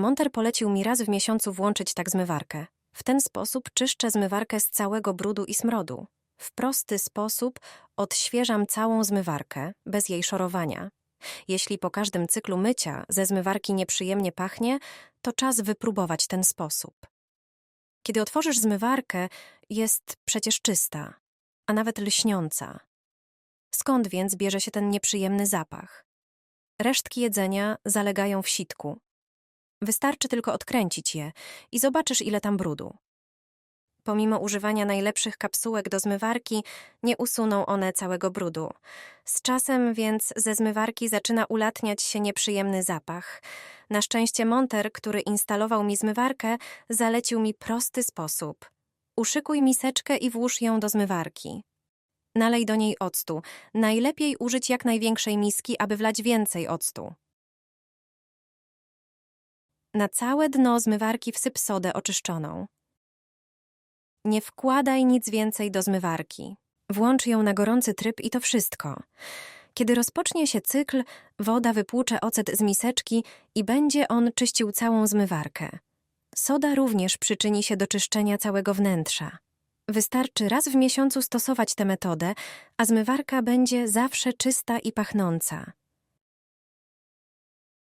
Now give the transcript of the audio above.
Monter polecił mi raz w miesiącu włączyć tak zmywarkę. W ten sposób czyszczę zmywarkę z całego brudu i smrodu. W prosty sposób odświeżam całą zmywarkę, bez jej szorowania. Jeśli po każdym cyklu mycia ze zmywarki nieprzyjemnie pachnie, to czas wypróbować ten sposób. Kiedy otworzysz zmywarkę, jest przecież czysta, a nawet lśniąca. Skąd więc bierze się ten nieprzyjemny zapach? Resztki jedzenia zalegają w sitku. Wystarczy tylko odkręcić je i zobaczysz, ile tam brudu. Pomimo używania najlepszych kapsułek do zmywarki, nie usuną one całego brudu. Z czasem więc ze zmywarki zaczyna ulatniać się nieprzyjemny zapach. Na szczęście monter, który instalował mi zmywarkę, zalecił mi prosty sposób. Uszykuj miseczkę i włóż ją do zmywarki. Nalej do niej octu. Najlepiej użyć jak największej miski, aby wlać więcej octu. Na całe dno zmywarki wsyp sodę oczyszczoną. Nie wkładaj nic więcej do zmywarki. Włącz ją na gorący tryb i to wszystko. Kiedy rozpocznie się cykl, woda wypłucze ocet z miseczki i będzie on czyścił całą zmywarkę. Soda również przyczyni się do czyszczenia całego wnętrza. Wystarczy raz w miesiącu stosować tę metodę, a zmywarka będzie zawsze czysta i pachnąca.